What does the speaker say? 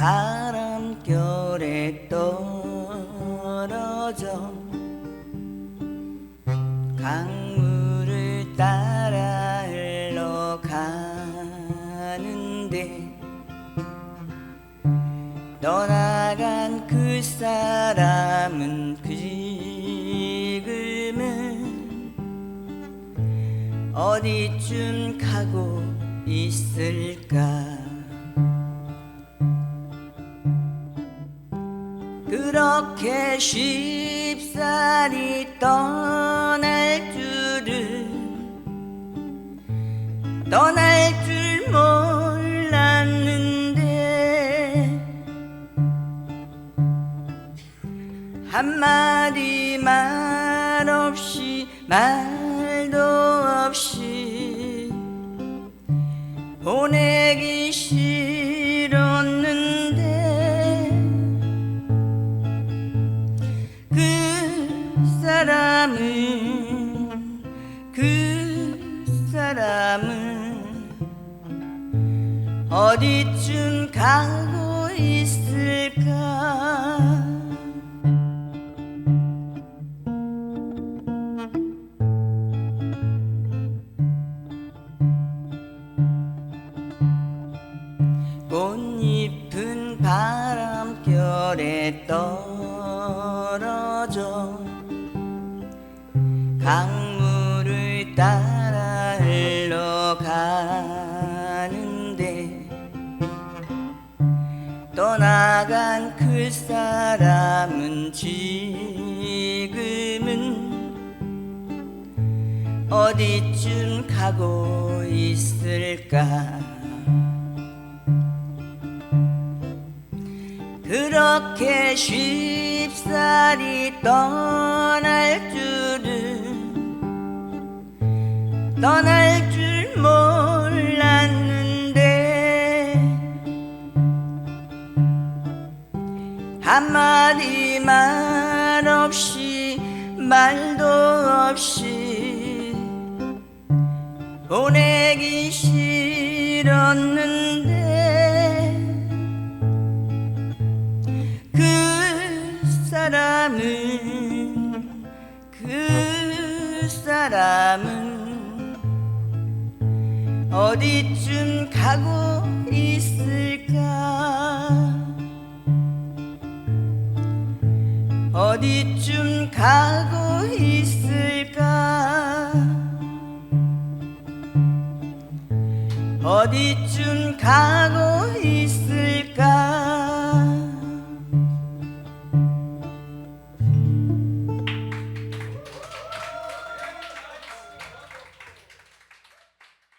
바람결에 떨어져 강물을 따라 흘러가는데 떠나간 그 사람은 지금은 어디쯤 가고 있을까 그렇게 쉽사리 떠날 줄은 떠날 줄 몰랐는데 한마디 말 없이 말도 없이 보내기 싫 그 사람은 어디쯤 가고 있을까? 꽃잎은 바람결에 떨어져 강 가는데 떠나간 그 사람은 지금은 어디쯤 가고 있을까? 그렇게 쉽사리 떠날 줄은 떠날 한마디 말 없이 말도 없이 보내기 싫었는데 그 사람은 그 사람은 어디쯤 가고 있을까 어디쯤 가고 있을까? 어디쯤 가고